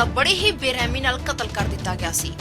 ਦਾ ਬੜੇ ਹੀ ਬੇਰਹਿਮੀ ਨਾਲ ਕਤਲ ਕਰ ਦਿੱਤਾ ਗਿਆ ਸੀ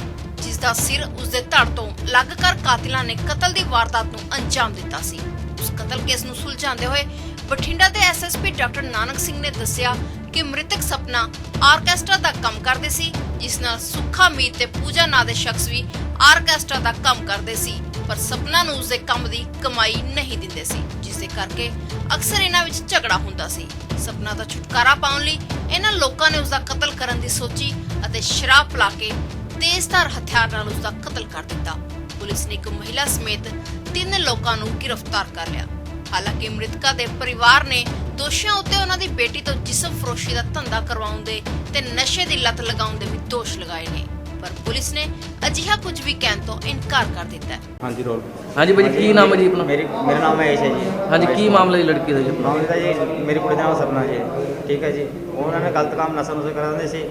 ਜਿਸ ਦਾ ਸਿਰ ਉਸਦੇ ਧੜ ਤੋਂ ਲੱਗ ਕਰ ਕਾਤਿਲਾਂ ਨੇ ਕਤਲ ਦੀ ਵਾਰਦਾਤ ਨੂੰ ਅੰਜਾਮ ਦਿੱਤਾ ਸੀ। ਉਸ ਕਤਲ ਕੇਸ ਨੂੰ ਸੁਲਝਾਉਂਦੇ ਹੋਏ ਬਠਿੰਡਾ ਦੇ ਐਸਐਸਪੀ ਡਾਕਟਰ ਨਾਨਕ ਸਿੰਘ ਨੇ ਦੱਸਿਆ ਕਿ ਮ੍ਰਿਤਕ ਸਪਨਾ ਆਰਕੈਸਟਰਾ ਦਾ ਕੰਮ ਕਰਦੇ ਸੀ, ਜਿਸ ਨਾਲ ਸੁੱਖਾ ਮੀਤ ਤੇ ਪੂਜਾ ਨਾਂ ਦੇ ਸ਼ਖਸ ਵੀ ਆਰਕੈਸਟਰਾ ਦਾ ਕੰਮ ਕਰਦੇ ਸੀ। ਪਰ ਸਪਨਾ ਨੂੰ ਉਸਦੇ ਕੰਮ ਦੀ ਕਮਾਈ ਨਹੀਂ ਦਿੰਦੇ ਸੀ ਜਿਸ ਦੇ ਕਰਕੇ ਅਕਸਰ ਇਹਨਾਂ ਵਿੱਚ ਝਗੜਾ ਹੁੰਦਾ ਸੀ। ਸਪਨਾ ਦਾ ਛੁਟਕਾਰਾ ਪਾਉਣ ਲਈ ਇਹਨਾਂ ਲੋਕਾਂ ਨੇ ਉਸਦਾ ਕਤਲ ਕਰਨ ਦੀ ਸੋਚੀ ਅਤੇ ਸ਼ਰਾਬ ਪਿਲਾ ਕੇ ਤੇਜ਼ਧਾਰ ਹਥਿਆਰ ਨਾਲ ਉਸਦਾ ਕਤਲ ਕਰ ਦਿੱਤਾ। ਪੁਲਿਸ ਨੇ ਇੱਕ ਮਹਿਲਾ ਸਮੇਤ ਤਿੰਨ ਲੋਕਾਂ ਨੂੰ ਗ੍ਰਿਫਤਾਰ ਕਰ ਲਿਆ। ਹਾਲਾਂਕਿ ਮ੍ਰਿਤਕਾ ਦੇ ਪਰਿਵਾਰ ਨੇ ਦੋਸ਼ੀਆਂ ਉੱਤੇ ਉਹਨਾਂ ਦੀ ਬੇਟੀ ਤੋਂ ਜਿਸਮ ਫਰੋਸ਼ੀ ਦਾ ਧੰਦਾ ਕਰਵਾਉਣ ਦੇ ਤੇ ਨਸ਼ੇ ਦੀ ਲਤ ਲਗਾਉਣ ਦੇ ਵੀ ਦੋਸ਼ ਲਗਾਏ ਨੇ। ਪਰ ਪੁਲਿਸ ਨੇ ਅਜਿਹਾ ਕੁਝ ਵੀ ਕਹਿਣ ਤੋਂ ਇਨਕਾਰ ਕਰ ਦਿੱਤਾ ਹੈ। ਹਾਂਜੀ ਰੋਲ ਹਾਂਜੀ ਭਾਜੀ ਕੀ ਨਾਮ ਹੈ ਜੀ ਆਪਣਾ? ਮੇਰੀ ਮੇਰਾ ਨਾਮ ਹੈ ਜੀ। ਹਾਂਜੀ ਕੀ ਮਾਮਲਾ ਜੀ ਲੜਕੀ ਦਾ ਜੀ? ਆਪਣਾ? ਦਾ ਜੀ ਮੇਰੀ ਕੁੜੀ ਦਾ ਨਾਮ ਸਪਨਾ ਜੀ। ਠੀਕ ਹੈ ਜੀ। ਉਹਨਾਂ ਨੇ ਗਲਤ ਕੰਮ ਨਸ਼ਾ ਨੁਸ਼ਾ ਕਰਾ ਦਿੰਦੇ ਸੀ।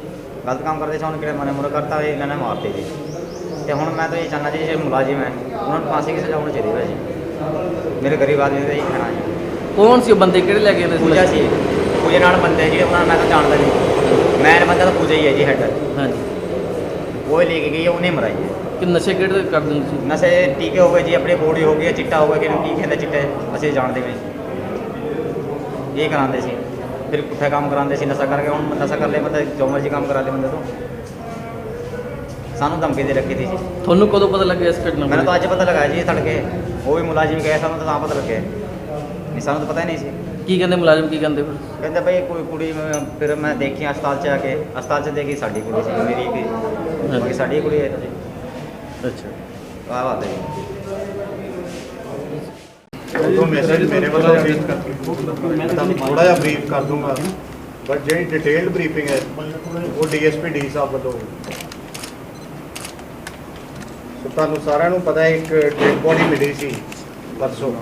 ਗਲਤ ਕੰਮ ਕਰਦੇ ਸੀ ਹੁਣ ਕਿਹੜੇ ਮਨੇ ਮੁਰ ਕਰਤਾ ਇਹਨਾਂ ਨੇ ਮਾਰਤੇ ਜੀ। ਤੇ ਹੁਣ ਮੈਂ ਤਾਂ ਇਹ ਚਾਹੁੰਦਾ ਜੀ ਜਿਹੜੇ ਮੁਲਾਜ਼ਮ ਹੈ ਉਹਨਾਂ ਨੂੰ ਫਾਂਸੀ ਕਿਸੇ ਹੋਣੀ ਚਾਹੀਦੀ ਹੈ ਜੀ। ਮੇਰੇ ਗਰੀਬ ਆਦਮੀ ਦਾ ਇਹ ਕਹਿਣਾ ਜੀ। ਕੌਣ ਸੀ ਉਹ ਬੰਦੇ? ਕਿਹੜੇ ਲੈ ਕੇ ਆਏ ਪੂਜਾ ਸੀ। ਪੂਜਾ ਨਾਲ ਬੰਦੇ ਜਿਹੜੇ ਉਹਨਾਂ ਨੂੰ ਮੈਂ ਤਾਂ ਜਾਣਦਾ ਨਹੀਂ। ਮੈਂ ਬੰਦਾ ਤਾਂ ਪੂਜਾ ਹੀ ਹੈ ਜੀ ਹੈਡ। ਹਾਂਜੀ। ਉਹ ਹੀ ਲੈ ਕੇ ਗਈ ਹੈ, ਉਹਨੇ ਮਰਾਈ ਹੈ। ਕਿ ਨਸ਼ੇ ਕਿਹੜੇ ਕਰ ਦਿੰਦੇ ਸੀ ਨਸ਼ੇ ਟੀਕੇ ਹੋ ਗਏ ਜੀ ਆਪਣੀ ਬੋਡੀ ਹੋ ਗਈ ਚਿੱਟਾ ਹੋ ਗਿਆ ਕਿਹਨੂੰ ਕੀ ਕਹਿੰਦੇ ਚਿੱਟੇ ਅਸੀਂ ਜਾਣਦੇ ਵੀ ਨਹੀਂ। ਇਹ ਕਰਾਉਂਦੇ ਸੀ ਫਿਰ ਪੁੱਠਾ ਕੰਮ ਕਰਾਉਂਦੇ ਸੀ ਨਸ਼ਾ ਕਰਕੇ ਹੁਣ ਨਸ਼ਾ ਕਰ ਲਿਆ ਬੰਦਾ ਜੋ ਮਰਜ਼ੀ ਕੰਮ ਕਰਾ ਲੇ ਬੰਦੇ ਤੋਂ। ਸਾਨੂੰ ਧਮਕੀ ਦੇ ਰੱਖੀ ਸੀ ਜੀ। ਤੁਹਾਨੂੰ ਕਦੋਂ ਪਤਾ ਲੱਗਿਆ ਇਸ ਘਟਨਾ ਮੈਨੂੰ ਤਾਂ ਬਾਰੇ ਅੱਜ ਪਤਾ ਲੱਗਾ ਜੀ ਤੜਕੇ ਉਹ ਵੀ ਮੁਲਾਜ਼ਮ ਗਏ ਸਾਨੂੰ ਤਾਂ ਤਾਂ ਪਤਾ ਲੱਗਿਆ। ਨਹੀਂ ਸਾਨੂੰ ਤਾਂ ਪਤਾ ਹੀ ਨਹੀਂ ਸੀ। ਕੀ ਕਹਿੰਦੇ ਮੁਲਾਜ਼ਮ ਕੀ ਕਹਿੰਦੇ ਫਿਰ? ਕਹਿੰਦੇ ਬਈ ਕੋਈ ਕੁੜੀ ਮੈਂ- ਫਿਰ ਮੈਂ ਦੇਖੀ ਹਸਪਤਾਲ 'ਚ ਆ ਕੇ ਹਸਪਤਾਲ 'ਚ ਦੇਖੀ ਸਾਡੀ ਕੁੜੀ ਸੀ ਮੇਰੀ ਵੀ। ਬਾਕੀ ਸਾਡੀ ਕੁੜੀ ਹੈ ਜੀ ਅੱਛਾ। ਆਹ ਬਾਤ ਹੈ ਜੀ। ਦੋ ਮੈਸੇਜ ਮੇਰੇ ਵੱਲੋਂ ਵੀ ਮੈਂ ਤੁਹਾਨੂੰ ਥੋੜਾ ਜਿਹਾ ਬਰੀਫ ਕਰ ਦੂੰਗਾ। ਬਟ ਜਿਹੜੀ ਡਿਟੇਲਡ ਬਰੀਫਿੰਗ ਹੈ ਉਹ ਡੀਐਸਪੀ ਡੀ ਸਾਹਿਬ ਵੱਲੋਂ। ਹੋਈ। ਸੋ ਤੁਹਾਨੂੰ ਸਾਰਿਆਂ ਨੂੰ ਪਤਾ ਹੈ ਇੱਕ ਡੈਡ ਬੋਡੀ ਮਿਲੀ ਸੀ ਪਰਸੋਂ।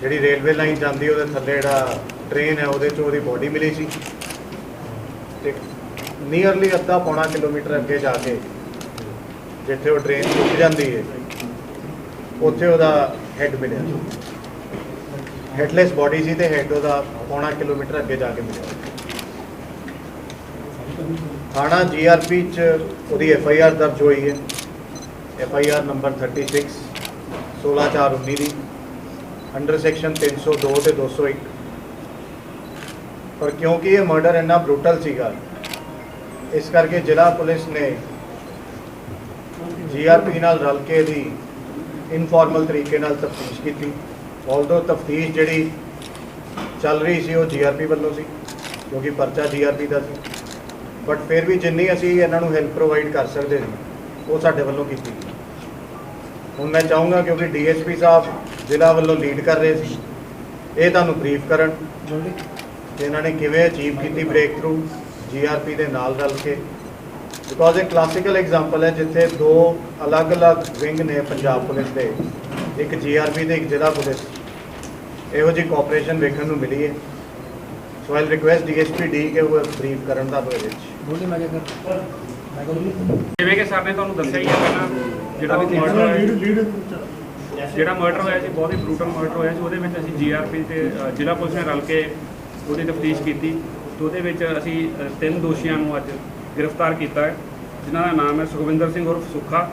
ਜਿਹੜੀ ਰੇਲਵੇ ਲਾਈਨ ਜਾਂਦੀ ਉਹਦੇ ਥੱਲੇ ਜਿਹੜਾ ਟ੍ਰੇਨ ਹੈ ਉਹਦੇ 'ਚ ਉਹਦੀ ਬੋਡੀ ਮਿਲੀ ਸੀ। ਨੀਅਰਲੀ ਅੱਧਾ ਪੌਣਾ ਕਿਲੋਮੀਟਰ ਅੱਗੇ ਜਾ ਕੇ ਜਿੱਥੇ ਉਹ ਟ੍ਰੇਨ ਰੁਕ ਜਾਂਦੀ ਹੈ ਉੱਥੇ ਉਹਦਾ ਹੈੱਡ ਮਿਲਿਆ। ਹੈਡਲੈਸ ਬਾਡੀ ਸੀ ਤੇ ਹੈੱਡ ਉਹਦਾ ਪੌਣਾ ਕਿਲੋਮੀਟਰ ਅੱਗੇ ਜਾ ਕੇ ਮਿਲਿਆ। ਥਾਣਾ ਜੀਆਰਪੀ ਚ ਉਹਦੀ ਐਫ ਆਈ ਆਰ ਦਰਜ ਹੋਈ ਹੈ ਐਫ ਆਈ ਆਰ ਨੰਬਰ 36 16419 ਦੀ ਅੰਡਰ ਸੈਕਸ਼ਨ 302 ਤੇ 201 ਪਰ ਕਿਉਂਕਿ ਇਹ ਮਰਡਰ ਇੰਨਾ ਬਰੂਟਲ ਸੀਗਾ ਇਸ ਕਰਕੇ ਜ਼ਿਲ੍ਹਾ ਪੁਲਿਸ ਨੇ ਜੀਆਰਪੀ ਨਾਲ ਰਲ ਕੇ ਦੀ ਇਨਫਾਰਮਲ ਤਰੀਕੇ ਨਾਲ ਤਫਤੀਸ਼ ਕੀਤੀ। ਆਲਦੋ ਤਫਤੀਸ਼ ਜਿਹੜੀ ਚੱਲ ਰਹੀ ਸੀ ਉਹ ਜੀਆਰਪੀ ਵੱਲੋਂ ਸੀ, ਕਿਉਂਕਿ ਪਰਚਾ ਜੀਆਰਪੀ ਦਾ ਸੀ। ਬਟ ਫਿਰ ਵੀ ਜਿੰਨੀ ਅਸੀਂ ਇਹਨਾਂ ਨੂੰ ਹੈਲਪ ਪ੍ਰੋਵਾਈਡ ਕਰ ਸਕਦੇ ਸੀ, ਉਹ ਸਾਡੇ ਵੱਲੋਂ ਕੀਤੀ ਹੁਣ ਮੈਂ ਚਾਹੂੰਗਾ ਕਿਉਂਕਿ ਡੀਐਸਪੀ ਸਾਹਿਬ ਜ਼ਿਲ੍ਹਾ ਵੱਲੋਂ ਲੀਡ ਕਰ ਰਹੇ ਸੀ, ਇਹ ਤੁਹਾਨੂੰ ਬਰੀਫ ਕਰਨ। ਕਿ ਇਹਨਾਂ ਨੇ ਕਿਵੇਂ ਅਚੀਵ ਕੀਤੀ ਬ੍ਰੇਕ ਥਰੂ ਜੀਆਰਪੀ ਦੇ ਨਾਲ ਰਲ ਕੇ। ਬਿਕੋਜ਼ ਇਹ ਕਲਾਸੀਕਲ ਐਗਜ਼ਾਮਪਲ ਹੈ ਜਿੱਥੇ ਦੋ ਅਲੱਗ-ਅਲੱਗ ਵਿੰਗ ਨੇ ਪੰਜਾਬ ਪੁਲਿਸ ਦੇ। ਇੱਕ ਜੀਆਰਪੀ ਤੇ ਇੱਕ ਜ਼ਿਲ੍ਹਾ ਪੁਲਿਸ। ਇਹੋ ਜਿਹੀ ਕੋਆਪਰੇਸ਼ਨ ਵੇਖਣ ਨੂੰ ਮਿਲੀ ਹੈ। ਸੋ ਆਈ ਰਿਕੁਐਸਟ ਡੀਐਸਪੀ ਡੀ ਕਿ ਉਹ ਬਰੀਫ ਕਰਨ ਦਾ ਇਹਦੇ ਵਿੱਚ। ਜਿਵੇਂ ਕਿ ਸਰ ਨੇ ਤੁਹਾਨੂੰ ਦੱਸਿਆ ਹੀ ਹੈ ਪਹਿਲਾਂ ਜਿਹੜਾ ਵੀ ਮਰਡਰ ਹੋਇਆ ਜਿਹੜਾ ਮਰਡਰ ਹੋਇਆ ਸੀ ਬਹੁਤ ਹੀ ਬਰੂਟਲ ਮਰਡਰ ਹੋਇਆ ਸੀ। ਉਹਦੇ ਵਿੱਚ ਅਸੀਂ ਜੀਆਰਪੀ ਤੇ ਅ, ਜ਼ਿਲ੍ਹਾ ਪੁਲਿਸ ਨੇ ਰਲ ਕੇ ਉਹਦੀ ਤਫਤੀਸ਼ ਕੀਤੀ। ਤੇ ਉਹਦੇ ਵਿੱਚ ਅਸੀਂ ਤਿੰਨ ਦੋਸ਼ੀਆਂ ਨੂੰ ਅੱਜ ਗ੍ਰਿਫਤਾਰ ਕੀਤਾ ਹੈ, ਜਿਨ੍ਹਾਂ ਦਾ ਨਾਮ ਹੈ ਸੁਖਵਿੰਦਰ ਸਿੰਘ ਉਰਫ ਸੁੱਖਾ,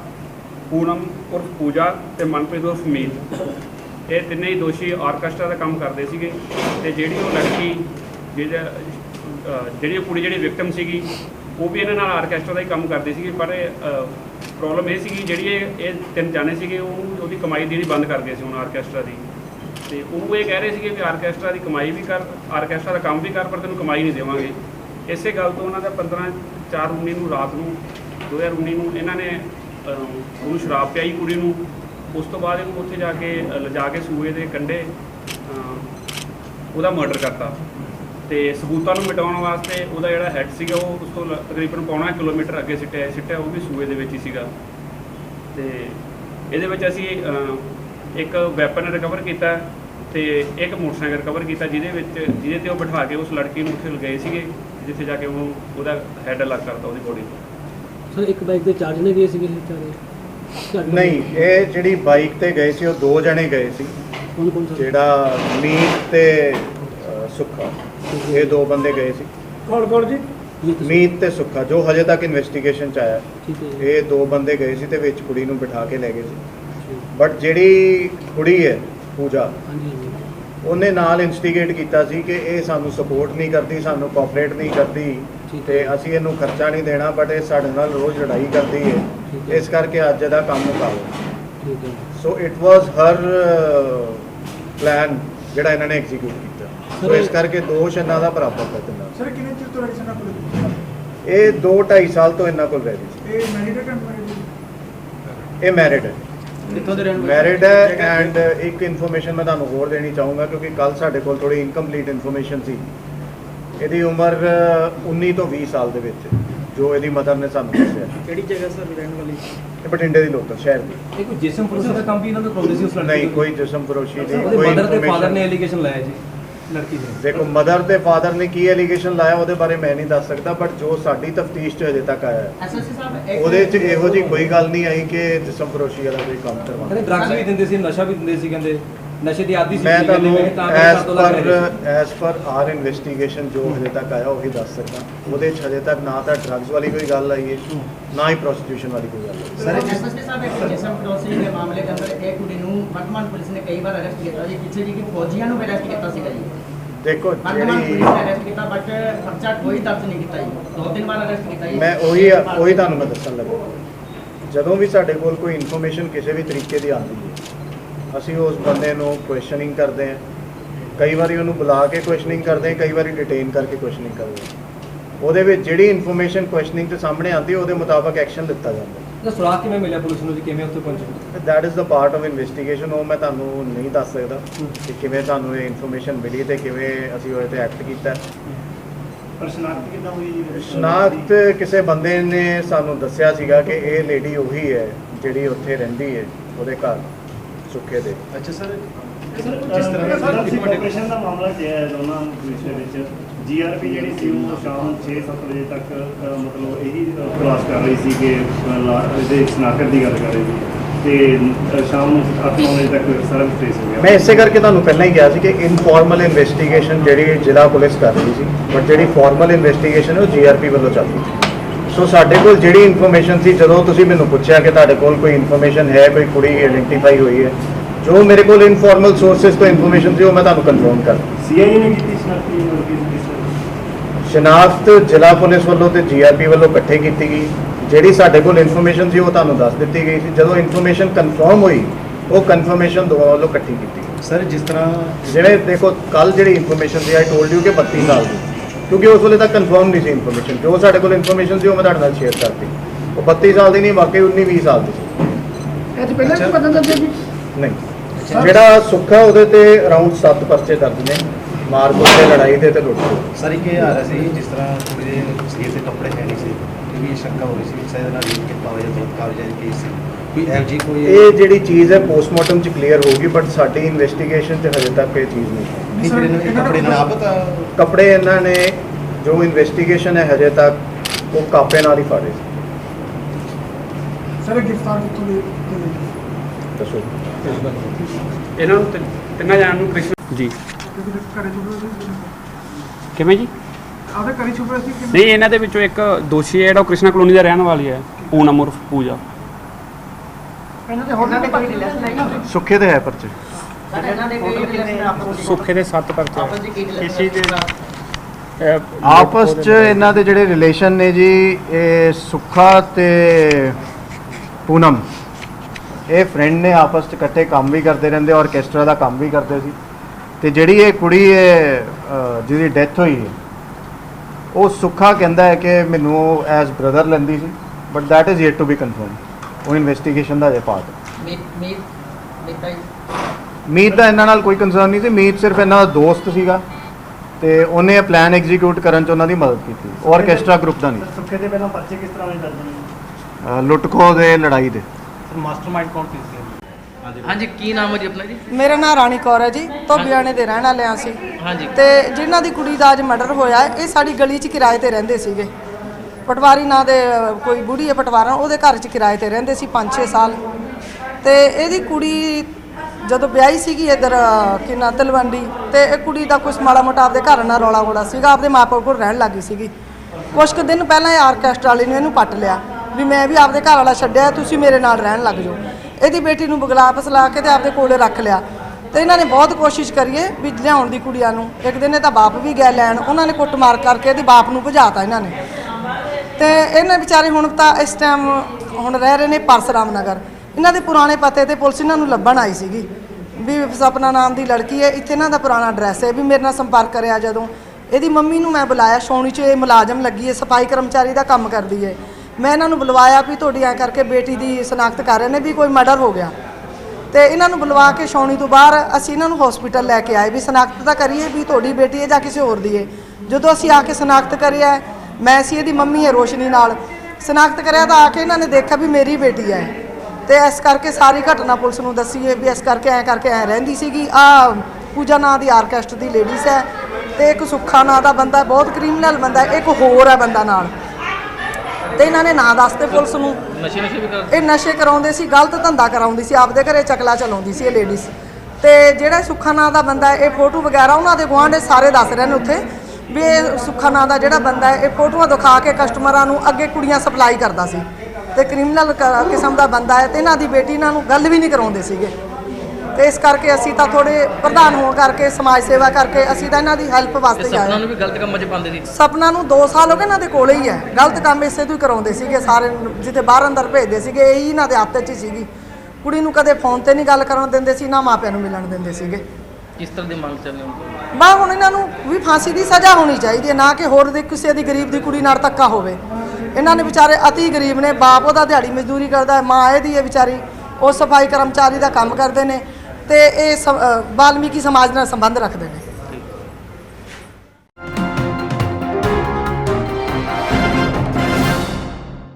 ਪੂਨਮ ਉਰਫ ਪੂਜਾ ਤੇ ਮਨਪ੍ਰੀਤ ਉਰਫ ਮੀਤ। ਇਹ ਤਿੰਨੇ ਹੀ ਦੋਸ਼ੀ ਆਰਕੈਸਟਰਾ ਦਾ ਕੰਮ ਕਰਦੇ ਸੀਗੇ ਤੇ ਜਿਹੜੀ ਉਹ ਲੜਕੀ, ਜਿਹਦਾ ਜਿਹੜੀ ਉਹ ਕੁੜੀ ਜਿਹੜੀ ਵਿਕਟਮ ਸੀਗੀ, ਉਹ ਵੀ ਇਹਨਾਂ ਨਾਲ ਆਰਕੈਸਟਰਾ ਦਾ ਹੀ ਕੰਮ ਕਰਦੀ ਸੀਗੀ, ਪਰ ਪ੍ਰੋਬਲਮ ਇਹ ਸੀਗੀ ਜਿਹੜੀ ਇਹ ਇਹ ਤਿੰਨ ਜਾਣੇ ਸੀਗੇ, ਉਹ ਉਹਦੀ ਕਮਾਈ ਦੇਣੀ ਬੰਦ ਕਰ ਗਏ ਸੀ ਹੁਣ ਆਰਕੈਸਟਰਾ ਦੀ। ਤੇ ਉਹਨੂੰ ਇਹ ਕਹਿ ਰਹੇ ਸੀਗੇ ਵੀ ਆਰਕੈਸਟਰਾ ਦੀ ਕਮਾਈ ਵੀ ਕਰ, ਆਰਕੈਸਟਰਾ ਦਾ ਕੰਮ ਵੀ ਕਰ, ਪਰ ਤੈਨੂੰ ਕਮਾਈ ਨਹੀਂ ਦੇਵਾਂਗੇ। ਇਸੇ ਗੱਲ ਤੋਂ ਉਹਨਾਂ ਦਾ 15 4 19 ਨੂੰ ਰਾਤ ਨੂੰ 2019 ਨੂੰ ਇਹਨਾਂ ਨੇ ਉਹਨੂੰ ਸ਼ਰਾਬ ਪਿਆਈ ਕੁੜੀ ਨੂੰ। ਉਸ ਤੋਂ ਬਾਅਦ ਇਹਨੂੰ ਉੱਥੇ ਜਾ ਕੇ ਲਿਜਾ ਕੇ ਸੂਏ ਦੇ ਕੰਢੇ ਉਹਦਾ ਮਰਡਰ ਕਰਤਾ। ਤੇ ਸਬੂਤਾਂ ਨੂੰ ਮਿਟਾਉਣ ਵਾਸਤੇ ਉਹਦਾ ਜਿਹੜਾ ਹੈੱਡ ਸੀਗਾ, ਉਹ ਉਸ ਤੋਂ ਤਕਰੀਬਨ ਪੌਣਾ ਕਿਲੋਮੀਟਰ ਅੱਗੇ ਸਿੱਟਿਆ ਸਿੱਟਿਆ, ਉਹ ਵੀ ਸੂਏ ਦੇ ਵਿੱਚ ਹੀ ਸੀਗਾ। ਤੇ ਇਹਦੇ ਵਿੱਚ ਅਸੀਂ ਇੱਕ ਵੈਪਨ ਰਿਕਵਰ ਕੀਤਾ ਤੇ ਇੱਕ ਮੋਟਰਸਾਈਕਲ ਰਿਕਵਰ ਕੀਤਾ ਜਿਹਦੇ ਵਿੱਚ ਜਿਹਦੇ ਤੇ ਉਹ ਬਿਠਾ ਕੇ ਉਸ ਲੜਕੀ ਨੂੰ ਉੱਥੇ ਲਗਾਏ ਸੀਗੇ ਜਿੱਥੇ ਜਾ ਕੇ ਉਹ ਉਹਦਾ ਹੈੱਡ ਅਲੱਗ ਕਰਤਾ ਉਹਦੀ ਬੋਡੀ ਤੋਂ। ਸਰ ਇੱਕ ਬਾਈਕ ਤੇ ਚਾਰ ਜਣੇ ਗਏ ਸੀਗੇ ਚਾਰੇ ਚਾਰ- ਨਹੀਂ ਇਹ ਜਿਹੜੀ ਬਾਈਕ ਤੇ ਗਏ ਸੀ ਉਹ ਦੋ ਜਣੇ ਗਏ ਸੀ। ਕੌਣ ਕੌਣ ਸਰ? ਜਿਹੜਾ ਮੀਤ ਤੇ ਅ, ਸੁੱਖਾ ਇਹ ਦੋ ਬੰਦੇ ਗਏ ਸੀ। ਕੌਣ ਕੌਣ ਜੀ? ਮੀਤ ਤੇ ਸੁੱਖਾ। ਜੋ ਹਜੇ ਤੱਕ ਇਨਵੈਸਟੀਗੇਸ਼ਨ ਚ ਆਇਆ। ਠੀਕ ਹੈ ਜੀ। ਇਹ ਦੋ ਬੰਦੇ ਗਏ ਸੀ ਤੇ ਵਿੱਚ ਕੁੜੀ ਨੂੰ ਬਿਠਾ ਕੇ ਲੈ ਗਏ ਸੀ। ਬਟ ਜਿਹੜੀ ਕੁੜੀ ਹੈ ਪੂਜਾ ਉਹਨੇ ਨਾਲ ਇਨਸਟੀਗੇਟ ਕੀਤਾ ਸੀ ਕਿ ਇਹ ਸਾਨੂੰ ਸਪੋਰਟ ਨਹੀਂ ਕਰਦੀ ਸਾਨੂੰ ਕੋਆਪਰੇਟ ਨਹੀਂ ਕਰਦੀ ਤੇ ਹੈ। ਅਸੀਂ ਇਹਨੂੰ ਖਰਚਾ ਨਹੀਂ ਦੇਣਾ ਬਟ ਇਹ ਸਾਡੇ ਨਾਲ ਰੋਜ਼ ਲੜਾਈ ਕਰਦੀ ਹੈ। ਹੈ। ਇਸ ਕਰਕੇ ਅੱਜ ਇਹਦਾ ਕੰਮ ਮੁਕਾਓ ਠੀਕ ਹੈ। So it was Har plan ਜਿਹੜਾ ਇਹਨਾਂ ਨੇ ਐਗਜ਼ੀਕਿਊਟ ਕੀਤਾ। ਸੋ ਇਸ ਕਰਕੇ ਦੋਸ਼ ਇਹਨਾਂ ਦਾ ਬਰਾਬਰ ਹੈ ਤਿੰਨਾਂ ਦਾ। ਸਰ ਕਿੰਨੇ ਚਿਰ ਤੋਂ ਰੈਡੀਸ਼ਨ ਕੋਲ? ਇਹ 2 2.5 ਸਾਲ ਤੋਂ ਇਹਨਾਂ ਕੋਲ ਰਹਿ ਰਹੀ ਇਹ ਮੈਡੀਟੇਟ ਐਂਡ ਸੀ ਇਹ ਮੈਰਿਡ ਹੈ। ਕਿੱਥੋਂ ਦੇ ਰਹਿਣ ਮੈਰਿਡ ਹੈ ਐਂਡ ਇੱਕ ਇਨਫੋਰਮੇਸ਼ਨ ਮੈਂ ਤੁਹਾਨੂੰ ਹੋਰ ਦੇਣੀ ਚਾਹੂੰਗਾ ਕਿਉਂਕਿ ਕੱਲ ਸਾਡੇ ਕੋਲ ਥੋੜੀ ਇਨਕੰਪਲੀਟ ਇਨਫੋਰਮੇਸ਼ਨ ਸੀ। ਇਹਦੀ ਉਮਰ ਅ, 19 ਤੋਂ 20 ਸਾਲ ਦੇ ਵਿੱਚ ਜੋ ਇਹਦੀ ਮਦਰ ਨੇ ਸਾਨੂੰ ਦੱਸਿਆ। ਕਿਹੜੀ ਜਗ੍ਹਾ ਸਰ ਰਹਿਣ ਵਾਲੀ? ਇਹ ਬਠਿੰਡੇ ਦੀ ਲੋਕਲ ਸ਼ਹਿਰ ਦੀ। ਇਹ ਕੋਈ ਜਿਸਮ ਫਰੋਸ਼ੀ ਦਾ ਕੰਮ ਵੀ ਇਹਨਾਂ ਦਾ ਕਰਾਉਂਦੇ ਸੀ ਉਸ ਲੜਕੀ ਨਹੀਂ? ਕੋਈ ਜਿਸਮ ਫਰੋਸ਼ੀ ਦੀ ਉਹਦੇ ਕੋਈ ਮਦਰ ਤੇ ਫਾਦਰ ਨੇ ਐਲੀਗੇਸ਼ਨ ਲਾਇਆ ਜੀ। ਲੜਕੀ ਦੇ। ਦੇਖੋ ਮਦਰ ਤੇ ਫਾਦਰ ਨੇ ਕੀ ਐਲੀਗੇਸ਼ਨ ਲਾਇਆ ਉਹਦੇ ਬਾਰੇ ਮੈਂ ਨਹੀਂ ਦੱਸ ਸਕਦਾ ਬਟ ਜੋ ਸਾਡੀ ਤਫਤੀਸ਼ 'ਚ ਅਜੇ ਤੱਕ ਆਇਆ ਹੈ। ਐਸਐਸਸੀ ਸਾਹਿਬ ਉਹਦੇ 'ਚ ਇਹੋ ਜੀ ਕੋਈ ਗੱਲ ਨਹੀਂ ਆਈ ਕਿ ਜਿਸਮ ਫਰੋਸ਼ੀ ਵਾਲਾ ਕੋਈ ਕੰਮ ਕਰਵਾਉਣਾ ਡਰੱਗਸ ਵੀ ਦਿੰਦੇ ਸੀ ਨਸ਼ਾ ਵੀ ਦਿੰਦੇ ਸੀ ਕਹਿੰਦੇ। ਨਸ਼ੇ ਦੀ ਆਦੀ ਸੀ ਮੈਂ ਤੁਹਾਨੂੰ as per as per R investigation ਜੋ ਹਜੇ ਤੱਕ ਆਇਆ ਉਹੀ ਦੱਸ ਸਕਦਾ। ਉਹਦੇ 'ਚ ਹਜੇ ਤੱਕ ਨਾ ਤਾਂ ਡਰੱਗਸ ਵਾਲੀ ਕੋਈ ਗੱਲ ਆਈ ਹੈ ਨਾ ਹੀ ਪ੍ਰੋਸਟੀਟਿਊਸ਼ਨ ਵਾਲੀ ਕੋਈ ਗੱਲ ਆਈ। ਹੈ ਸਰ ਐਸਐਸਪੀ ਸਾਹਿਬ ਇੱਕ ਜਿਸਮ ਫਰੋਸ਼ੀ ਦੇ ਮਾਮਲੇ ਦੇ ਅੰਦਰ ਇਹ ਕੁੜੀ ਨੂੰ ਵਰਤਮਾਨ ਪੁਲਿਸ ਨੇ ਕਈ ਵਾਰ ਅਰੈਸਟ ਕੀਤਾ। ਜੀ ਪਿੱਛੇ ਜੀ ਕਿ ਫੌਜੀਆਂ ਨੂੰ ਅਰੈਸਟ ਕੀਤਾ ਸੀਗਾ ਜੀ। ਦੇਖੋ ਜਿਹੜੀ ਅਰੈਸਟ ਕੀਤਾ ਬਟ ਪਰਚਾ ਕੋਈ ਦਰਜ ਨਹੀਂ ਕੀਤਾ ਜੀ। ਦੋ ਤਿੰਨ ਵਾਰ ਅਰੈਸਟ ਕੀਤਾ ਜੀ। ਮੈਂ ਉਹੀ ਉਹੀ ਤੁਹਾਨੂੰ ਮੈਂ ਦੱਸਣ ਲੱਗਾ। ਜਦੋਂ ਵੀ ਸਾਡੇ ਕੋਲ ਕੋਈ ਇਨਫੋਰਮੇਸ਼ਨ ਕਿਸੇ ਵੀ ਤਰੀਕੇ ਦੀ ਆਉਂਦੀ ਹੈ ਅਸੀਂ ਉਸ ਬੰਦੇ ਨੂੰ ਕੁਐਸਚਨਿੰਗ ਕਰਦੇ ਹਾਂ। ਕਈ ਵਾਰੀ ਉਹਨੂੰ ਬੁਲਾ ਕੇ ਕੁਐਸਚਨਿੰਗ ਕਰਦੇ ਹਾਂ ਕਈ ਵਾਰੀ ਡਿਟੇਨ ਕਰਕੇ ਕੁਐਸਚਨਿੰਗ ਕਰਦੇ ਹਾਂ। ਉਹਦੇ ਵਿੱਚ ਜਿਹੜੀ ਇਨਫੋਰਮੇਸ਼ਨ ਕੁਐਸਚਨਿੰਗ ਤੇ ਸਾਹਮਣੇ ਆਉਂਦੀ ਹੈ ਉਹਦੇ ਮੁਤਾਬਕ ਐਕਸ਼ਨ ਲਿੱਤਾ ਜਾਂਦਾ। ਤਾਂ ਸੁਰਾਗ ਕਿਵੇਂ ਮਿਲਿਆ ਪੁਲਿਸ ਨੂੰ ਜੀ? ਕਿਵੇਂ ਉੱਥੇ ਪਹੁੰਚੇ? That is the part of investigation ਉਹ ਮੈਂ ਤੁਹਾਨੂੰ ਨਹੀਂ ਦੱਸ ਸਕਦਾ ਕਿ ਕਿਵੇਂ ਸਾਨੂੰ ਇਹ ਇਨਫੋਰਮੇਸ਼ਨ ਮਿਲੀ ਤੇ ਕਿਵੇਂ ਅਸੀਂ ਉਹਦੇ ਤੇ ਐਕਟ ਕੀਤਾ। ਪਰ ਸ਼ਨਾਖਤ ਕਿੱਦਾਂ ਹੋਈ ਜੀ? ਸ਼ਨਾਖਤ ਕਿਸੇ ਬੰਦੇ ਨੇ ਸਾਨੂੰ ਦੱਸਿਆ ਸੀਗਾ ਕਿ ਇਹ ਲੇਡੀ ਉਹੀ ਹੈ ਜਿਹੜੀ ਉੱਥੇ ਰਹਿੰਦੀ ਹੈ ਉਹਦੇ ਘਰ। ਸੁੱਖੇ ਦੇ। ਅੱਛਾ ਸਰ ਜਿਸ ਤਰ੍ਹਾਂ ਸਰ ਤੁਸੀਂ ਕੋਆਪਰੇਸ਼ਨ ਦਾ ਮਾਮਲਾ ਕਿਹਾ ਹੈ ਦੋਨਾਂ ਵਿਸ਼ੇ ਵਿੱਚ ਜੀਆਰਪੀ ਜਿਹੜੀ ਸੀ ਉਹ ਸ਼ਾਮ 6-7 ਵਜੇ ਤੱਕ ਮਤਲਬ ਇਹੀ ਕਲਾਸ ਕਰ ਰਹੀ ਸੀ ਕਿ ਇਹਦੇ ਸ਼ਨਾਖਤ ਦੀ ਗੱਲ ਕਰ ਰਹੀ ਸੀ। ਤੇ ਅ, ਸ਼ਾਮ ਨੂੰ 8-9 ਵਜੇ ਤੱਕ ਸਾਰਾ ਕੁਝ ਟ੍ਰੇਸ ਹੋ ਗਿਆ। ਮੈਂ ਇਸੇ ਕਰਕੇ ਤੁਹਾਨੂੰ ਪਹਿਲਾਂ ਹੀ ਕਿਹਾ ਸੀ ਕਿ ਇਨਫਾਰਮਲ ਇਨਵੈਸਟੀਗੇਸ਼ਨ ਜਿਹੜੀ ਜ਼ਿਲ੍ਹਾ ਪੁਲਿਸ ਕਰ ਰਹੀ ਸੀ ਬਟ ਜਿਹੜੀ ਫਾਰਮਲ ਇਨਵੈਸਟੀਗੇਸ਼ਨ ਉਹ ਜੀਆਰਪੀ ਵੱਲੋਂ ਚੱਲਦੀ ਸੀ। ਸੋ ਸਾਡੇ ਕੋਲ ਜਿਹੜੀ ਇਨਫੋਰਮੇਸ਼ਨ ਸੀ ਜਦੋਂ ਤੁਸੀਂ ਮੈਨੂੰ ਪੁੱਛਿਆ ਕਿ ਤੁਹਾਡੇ ਕੋਲ ਕੋਈ ਇਨਫੋਰਮੇਸ਼ਨ ਹੈ ਕੋਈ ਕੁੜੀ ਆਇਡੈਂਟੀਫਾਈ ਹੋਈ ਹੈ ਜੋ ਮੇਰੇ ਕੋਲ ਇਨਫਾਰਮਲ ਸੋਰਸਸ ਤੋਂ ਇਨਫੋਰਮੇਸ਼ਨ ਸੀ ਉਹ ਮੈਂ ਤੁਹਾਨੂੰ ਕਨਫਰਮ ਕਰ ਸੀਆਈਏ ਨੇ ਕੀਤੀ ਸ਼ਨਾਖਤੀ ਸ਼ਨਾਖਤ ਜ਼ਿਲ੍ਹਾ ਪੁਲਿਸ ਵੱਲੋਂ ਤੇ ਜੀਆਰਪੀ ਵੱਲੋਂ ਇਕੱਠੇ ਕੀਤੀ ਗਈ। ਜਿਹੜੀ ਸਾਡੇ ਕੋਲ ਇਨਫੋਰਮੇਸ਼ਨ ਸੀ ਉਹ ਤੁਹਾਨੂੰ ਦੱਸ ਦਿੱਤੀ ਗਈ ਸੀ। ਜਦੋਂ ਇਨਫੋਰਮੇਸ਼ਨ ਕਨਫਰਮ ਹੋਈ ਉਹ ਕਨਫਰਮੇਸ਼ਨ ਦੋਵਾਂ ਵੱਲੋਂ ਇਕੱਠੀ ਕੀਤੀ ਗਈ। ਸਰ ਜਿਸ ਤਰ੍ਹਾਂ ਜਿਹੜੇ ਦੇਖੋ ਕੱਲ ਜਿਹੜੀ ਇਨਫੋਰਮੇਸ਼ਨ ਸੀ ਆਈ ਟੋਲਡ ਯੂ ਕਿ 32 ਸਾਲ ਦੀ। ਕਿਉਂਕਿ ਉਸ ਵੇਲੇ ਤੱਕ ਕਨਫਰਮ ਨਹੀਂ ਸੀ ਇਨਫੋਰਮੇਸ਼ਨ ਜੋ ਸਾਡੇ ਕੋਲ ਇਨਫੋਰਮੇਸ਼ਨ ਸੀ ਉਹ ਮੈਂ ਤੁਹਾਡੇ ਨਾਲ ਸ਼ੇਅਰ ਕਰਤੀ। ਉਹ 32 ਸਾਲ ਦੀ ਨਹੀਂ ਵਾਕਈ 19 20 ਸਾਲ ਦੀ ਸੀ। ਇਹ ਤੋਂ ਪਹਿਲਾਂ ਵੀ ਪਤਾ ਲੱਗਿਆ ਜੀ ਨਹੀਂ। ਜਿਹੜਾ ਸੁੱਖਾ ਉਹਦੇ ਤੇ ਅਰਾਊਂਡ 7 ਪਰਚੇ ਦਰਜ ਨੇ ਮਾਰਕੁੱਟ ਤੇ ਲੜਾਈ ਦੇ ਤੇ ਲੁੱਟ ਸਰ ਇਹ ਆ ਰਿਹਾ ਸੀ ਜਿਸ ਤਰ੍ਹਾਂ ਕੁੜੀ ਦੇ ਸਰੀਰ ਤੇ ਕੱਪੜੇ ਹੈ ਨਹੀਂ ਸੀ ਇਹ ਵੀ ਸ਼ੰਕਾ ਹੋ ਰਹੀ ਸੀ ਕਿ ਸ਼ਾਇਦ ਨਾਲ ਰੀਤ ਕੀਤਾ ਹੋਇਆ ਬਲਾਤਕਾਰ ਜਾਂ ਕੇਸ ਸੀ। ਕੋਈ ਐਫ ਜੀ ਕੋਈ ਇਹ ਜਿਹੜੀ ਚੀਜ਼ ਹੈ ਪੋਸਟਮਾਰਟਮ ਚ ਕਲੀਅਰ ਹੋਊਗੀ ਬਟ ਸਾਡੀ ਇਨਵੈਸਟੀਗੇਸ਼ਨ ਚ ਹਜੇ ਤੱਕ ਇਹ ਚੀਜ਼ ਨਹੀਂ ਹੈ। ਨਹੀਂ ਫਿਰ ਇਹਨਾਂ ਦੇ ਕੱਪੜੇ ਨਾਲ ਆਪ ਤਾਂ ਕੱਪੜੇ ਇਹਨਾਂ ਨੇ ਜੋ ਇਨਵੈਸਟੀਗੇਸ਼ਨ ਹੈ ਹਜੇ ਤੱਕ ਉਹ ਕਾਪੇ ਨਾਲ ਹੀ ਫਾੜੇ ਸੀ। ਸਰ ਗ੍ਰਿਫਤਾਰ ਕਿੱਥੋਂ ਦੇ ਦੱਸੋ। ਇਹਨਾਂ ਨੂੰ ਤਿੰਨ- ਤਿੰਨਾਂ ਜਣਾਂ ਨੂੰ ਕ੍ਰਿਸ਼ਨ ਜੀ। ਘਰੇ ਛੁਪੇ ਸੀ ਕਿਵੇਂ ਜੀ? ਆਪਦੇ ਘਰੇ ਛੁਪੇ ਸੀ ਕਿ ਨਹੀਂ ਇਹਨਾਂ ਦੇ ਵਿੱਚੋਂ ਇੱਕ ਦੋਸ਼ੀ ਹੈ ਜਿਹੜਾ ਉਹ ਕ੍ਰਿਸ਼ਨਾ ਕਲੋਨੀ ਦਾ ਰਹਿਣ ਵਾਲੀ ਹੈ ਪੂਨਮ ਉਰਫ ਪੂਜਾ। ਇਹਨਾਂ ਦੇ ਹੋਰ ਵੀ ਕੋਈ ਰਿਲੇਸ਼ਨ ਨਹੀਂ। ਸੁੱਖੇ ਦੇ ਹੈ ਪਰਚੇ। ਦੇ ਸੁੱਖੇ ਦੇ 7 ਪਰਚੇ ਆਪਸ ਵਿੱਚ ਕੀ ਰਿਲੇਸ਼ਨ ਆਪਸ ਚ ਇਹਨਾਂ ਦੇ ਜਿਹੜੇ ਰਿਲੇਸ਼ਨ ਨੇ ਜੀ ਇਹ ਸੁੱਖਾ ਤੇ ਪੂਨਮ ਇਹ ਫਰੈਂਡ ਨੇ ਆਪਸ ਚ ਇਕੱਠੇ ਕੰਮ ਵੀ ਕਰਦੇ ਰਹਿੰਦੇ ਆਰਕੈਸਟਰਾ ਦਾ ਕੰਮ ਵੀ ਕਰਦੇ ਸੀ। ਤੇ ਜਿਹੜੀ ਇਹ ਕੁੜੀ ਹੈ ਜਿਹਦੀ ਡੈਥ ਹੋਈ ਹੈ ਉਹ ਸੁੱਖਾ ਕਹਿੰਦਾ ਹੈ ਕਿ ਮੈਨੂੰ ਐਜ਼ ਬ੍ਰਦਰ ਲੈਂਦੀ ਸੀ but that is yet to be confirmed ਉਹ ਇਨਵੈਸਟੀਗੇਸ਼ਨ ਦਾ ਜੇ ਪਾਰਟ ਮੀਤ ਮੀਤ ਮੀਤਾ ਮੀਤ ਦਾ ਇਹਨਾਂ ਨਾਲ ਕੋਈ ਕੰਸਰਨ ਨਹੀਂ ਸੀ। ਮੀਤ ਸਿਰਫ ਇਹਨਾਂ ਦਾ ਦੋਸਤ ਸੀਗਾ ਤੇ ਉਹਨੇ ਇਹ ਪਲਾਨ ਐਗਜ਼ੀਕਿਊਟ ਕਰਨ ਚ ਉਹਨਾਂ ਦੀ ਮਦਦ ਕੀਤੀ। ਉਹ ਆਰਕੈਸਟਰਾ ਗਰੁੱਪ ਦਾ ਨਹੀਂ। ਸੁੱਖੇ ਦੇ ਪਹਿਲਾਂ ਪਰਚੇ ਕਿਸ ਤਰ੍ਹਾਂ ਦੇ ਦਰਜ ਨੇ ਅਹ ਲੁੱਟਖੋ ਦੇ ਲੜਾਈ ਦੇ। ਮਾਸਟਰਮਾਈਂਡ ਕੌਣ ਸੀ ਹਾਂਜੀ। ਕੀ ਨਾਮ ਹੈ ਜੀ ਆਪਣਾ ਜੀ? ਮੇਰਾ ਨਾਮ ਰਾਣੀ ਕੌਰ ਹੈ ਜੀ। ਧੋਬੀਆਣੇ ਦੇ ਰਹਿਣ ਵਾਲੇ ਹਾਂ ਅਸੀਂ। ਹਾਂਜੀ। ਤੇ ਜਿਨ੍ਹਾਂ ਦੀ ਕੁੜੀ ਦਾ ਅੱਜ ਮਰਡਰ ਹੋਇਆ ਹੈ, ਇਹ ਸਾਡੀ ਗਲੀ 'ਚ ਕਿਰਾਏ ਤੇ ਰਹਿੰਦੇ ਸੀਗੇ। ਪਟਵਾਰੀ ਨਾਂ ਦੇ ਅ, ਕੋਈ ਬੁੜੀ ਹੈ ਪਟਵਾਰਨ ਉਹਦੇ ਘਰ 'ਚ ਕਿਰਾਏ ਤੇ ਰਹਿੰਦੇ ਸੀ 5-6 ਸਾਲ। ਤੇ ਇਹਦੀ ਕੁੜੀ ਜਦੋਂ ਵਿਆਹੀ ਸੀਗੀ ਇਧਰ ਕਿਨਾ ਤਲਵੰਡੀ, ਤੇ ਇਹ ਕੁੜੀ ਦਾ ਕੁਛ ਮਾੜਾ ਮੋਟਾ ਆਪਦੇ ਘਰ ਨਾਲ ਰੌਲਾ ਗੋਲਾ ਸੀਗਾ, ਆਪਦੇ ਮਾਪੇ ਕੋਲ ਰਹਿਣ ਲੱਗੀ ਸੀਗੀ। ਕੁਛ ਕੁ ਦਿਨ ਪਹਿਲਾਂ ਇਹ ਆਰਕੈਸਟਰਾ ਵਾਲੇ ਨੇ ਇਹਨੂੰ ਪੱਟ ਲਿਆ, ਵੀ ਮੈਂ ਵੀ ਆਪਦੇ ਘਰ ਵਾਲਾ ਛੱਡਿਆ, ਤੁਸੀਂ ਮੇਰੇ ਨਾਲ ਰਹਿਣ ਲੱਗ ਜਾਓ। ਇਹਦੀ ਬੇਟੀ ਨੂੰ ਬਗਲਾ ਫਸਲਾ ਕੇ ਤੇ ਆਪਦੇ ਕੋਲੇ ਰੱਖ ਲਿਆ। ਤੇ ਇਹਨਾਂ ਨੇ ਬਹੁਤ ਕੋਸ਼ਿਸ਼ ਕਰੀਏ ਵੀ ਲਿਆਉਣ ਦੀ ਕੁੜੀਆਂ ਨੂੰ। ਇੱਕ ਦਿਨ ਇਹ ਤਾਂ ਬਾਪ ਵੀ ਗਿਆ ਲੈਣ, ਉਹਨਾਂ ਨੇ ਕੁੱਟਮਾਰ ਕਰਕੇ ਇਹਦੇ ਬਾਪ ਨੂੰ ਭਜਾਤਾ ਇਹਨਾਂ ਨੇ। ਤੇ ਇਹਨਾਂ ਵਿਚਾਰੇ ਹੁਣ ਤਾਂ ਇਸ ਟਾਈਮ ਹੁਣ ਰਹਿ ਰਹੇ ਨੇ ਪਰਸਰਾਮ ਨਗਰ। ਇਹਨਾਂ ਦੇ ਪੁਰਾਣੇ ਪਤੇ ਤੇ ਪੁਲਿਸ ਇਹਨਾਂ ਨੂੰ ਲੱਭਣ ਆਈ ਸੀਗੀ। ਵੀ ਸਪਨਾ ਨਾਮ ਦੀ ਲੜਕੀ ਹੈ, ਇੱਥੇ ਇਹਨਾਂ ਦਾ ਪੁਰਾਣਾ ਐਡਰੈਸ ਹੈ, ਵੀ ਮੇਰੇ ਨਾਲ ਸੰਪਰਕ ਕਰਿਆ ਜਦੋਂ। ਇਹਦੀ ਮੰਮੀ ਨੂੰ ਮੈਂ ਬੁਲਾਇਆ ਸ਼ੌਣੀ 'ਚ ਇਹ ਮੁਲਾਜ਼ਮ ਲੱਗੀ ਹੈ, ਸਫ਼ਾਈ ਕਰਮਚਾਰੀ ਦਾ ਕੰਮ ਕਰਦੀ ਹੈ। ਮੈਂ ਇਹਨਾਂ ਨੂੰ ਬੁਲਵਾਇਆ ਵੀ ਤੁਹਾਡੀ ਐ ਕਰਕੇ ਬੇਟੀ ਦੀ ਸ਼ਨਾਖਤ ਕਰ ਰਹੇ ਨੇ ਵੀ ਕੋਈ ਮਰਡਰ ਹੋ ਗਿਆ। ਤੇ ਇਹਨਾਂ ਨੂੰ ਬੁਲਵਾ ਕੇ ਛਾਉਣੀ ਤੋਂ ਬਾਹਰ ਅਸੀਂ ਇਹਨਾਂ ਨੂੰ ਹਸਪੀਟਲ ਲੈ ਕੇ ਆਏ ਵੀ ਸ਼ਨਾਖਤ ਤਾਂ ਕਰੀਏ ਵੀ ਤੁਹਾਡੀ ਬੇਟੀ ਹੈ ਜਾਂ ਕਿਸੇ ਹੋਰ ਦੀ ਹੈ। ਜਦੋਂ ਅਸੀਂ ਆ ਕੇ ਸ਼ਨਾਖਤ ਕਰਿਆ, ਮੈਂ ਸੀ ਇਹਦੀ ਮੰਮੀ ਹੈ ਰੋਸ਼ਨੀ ਨਾਲ। ਸ਼ਨਾਖਤ ਕਰਿਆ ਤਾਂ ਆ ਕੇ ਇਹਨਾਂ ਨੇ ਦੇਖਿਆ ਵੀ ਮੇਰੀ ਬੇਟੀ ਹੈ। ਤੇ ਇਸ ਕਰਕੇ ਸਾਰੀ ਘਟਨਾ ਪੁਲਿਸ ਨੂੰ ਦੱਸੀਏ ਵੀ ਇਸ ਕਰਕੇ ਐ ਕਰਕੇ ਐ ਰਹਿੰਦੀ ਸੀਗੀ। ਆ ਪੂਜਾ ਨਾਂ ਦੀ ਆਰਕੈਸਟ ਦੀ ਲੇਡੀਜ਼ ਹੈ ਤੇ ਇੱਕ ਸੁੱਖਾ ਨਾਂ ਦਾ ਬੰਦਾ ਹੈ, ਬਹੁਤ ਕ੍ਰਿਮੀਨਲ ਬੰਦਾ ਹੈ, ਇੱਕ ਹੋਰ ਹੈ ਬੰਦਾ ਨਾਲ। ਤੇ ਇਹਨਾਂ ਨੇ ਨਾਂ ਦੱਸਤੇ ਪੁਲਿਸ ਨੂੰ। ਨਸ਼ੇ ਨਸ਼ੇ ਵੀ ਕਰ ਇਹ ਨਸ਼ੇ ਕਰਾਉਂਦੇ ਸੀ ਗਲਤ ਧੰਦਾ ਕਰਾਉਂਦੀ ਸੀ ਆਪਦੇ ਘਰੇ ਚਕਲਾ ਚਲਾਉਂਦੀ ਸੀ ਇਹ ਲੇਡੀਜ਼ ਤੇ ਜਿਹੜਾ ਸੁੱਖਾ ਨਾਂ ਦਾ ਬੰਦਾ ਹੈ, ਇਹ ਫੋਟੋ ਵਗੈਰਾ ਉਹਨਾਂ ਦੇ ਗੁਆਂਢ ਸਾਰੇ ਦੱਸ ਰਹੇ ਨੇ ਉੱਥੇ ਵੀ ਇਹ ਸੁੱਖਾ ਨਾਂ ਦਾ ਜਿਹੜਾ ਬੰਦਾ ਹੈ ਇਹ ਫੋਟੋਆਂ ਦਿਖਾ ਕੇ ਕਸਟਮਰਾਂ ਨੂੰ ਅੱਗੇ ਕੁੜੀਆਂ ਸਪਲਾਈ ਕਰਦਾ ਸੀ। ਤੇ ਕ੍ਰਿਮੀਨਲ ਕਿਸਮ ਦਾ ਬੰਦਾ ਹੈ ਤੇ ਇਹਨਾਂ ਦੀ ਬੇਟੀ ਇਹਨਾਂ ਨੂੰ ਗੱਲ ਵੀ ਨਹੀਂ ਕਰਾਉਂਦੇ ਸੀਗੇ। ਤੇ ਇਸ ਕਰਕੇ ਅਸੀਂ ਤਾਂ ਥੋੜੇ ਪ੍ਰਧਾਨ ਹੋਣ ਕਰਕੇ ਸਮਾਜ ਸੇਵਾ ਕਰਕੇ ਅਸੀਂ ਤਾਂ ਇਹਨਾਂ ਦੀ ਹੈਲਪ ਵਾਸਤੇ ਸਪਨਾ ਆਏ ਨੂੰ ਵੀ ਗਲਤ ਕੰਮਾਂ 'ਚ ਪਾਉਂਦੇ ਸੀ? ਸਪਨਾ ਨੂੰ 2 ਸਾਲ ਹੋ ਗਏ ਇਹਨਾਂ ਦੇ ਕੋਲੇ ਹੀ ਹੈ। ਗਲਤ ਕੰਮ ਇਸੇ ਤੋਂ ਹੀ ਕਰਾਉਂਦੇ ਸੀਗੇ ਸਾਰੇ ਜਿੱਥੇ ਬਾਹਰ ਅੰਦਰ ਭੇਜਦੇ ਸੀਗੇ ਇਹੀ ਇਹਨਾਂ ਦੇ ਹੱਥ 'ਚ ਹੀ ਸੀਗੀ। ਕੁੜੀ ਨੂੰ ਕਦੇ ਫੋਨ ਤੇ ਨਹੀਂ ਗੱਲ ਕਰਨ ਦਿੰਦੇ ਸੀ ਨਾ ਮਾਪਿਆਂ ਨੂੰ ਮਿਲਣ ਦਿੰਦੇ ਸੀਗੇ। ਕਿਸ ਤਰ੍ਹਾਂ ਦੀ ਮੰਗ ਚੱਲ ਰਹੀ ਹੈ? ਬਾ ਹੁਣ ਇਹਨਾਂ ਨੂੰ ਵੀ ਫਾਂਸੀ ਦੀ ਸਜ਼ਾ ਹੋਣੀ ਚਾਹੀਦੀ ਹੈ ਨਾ ਕਿ ਹੋਰ ਦੇ ਕਿਸੇ ਦੀ ਗਰੀਬ ਦੀ ਕੁੜੀ ਨਾਲ ਧੱਕਾ ਹੋਵੇ। ਇਹਨਾਂ ਨੇ ਵਿਚਾਰੇ ਅਤੀ ਗਰੀਬ ਨੇ, ਬਾਪ ਉਹਦਾ ਦਿਹਾੜੀ ਮਜ਼ਦੂਰੀ ਕਰਦਾ ਹੈ, ਮਾਂ ਇਹਦੀ ਹੈ ਵਿਚਾਰੀ, ਉਹ ਸਫ਼ਾਈ ਕਰਮਚਾਰੀ ਦਾ ਕੰਮ ਕਰਦੇ ਨੇ ਤੇ ਇਹ ਸ- ਵਾਲਮੀਕੀ ਸਮਾਜ ਨਾਲ ਸੰਬੰਧ ਰੱਖਦੇ ਨੇ।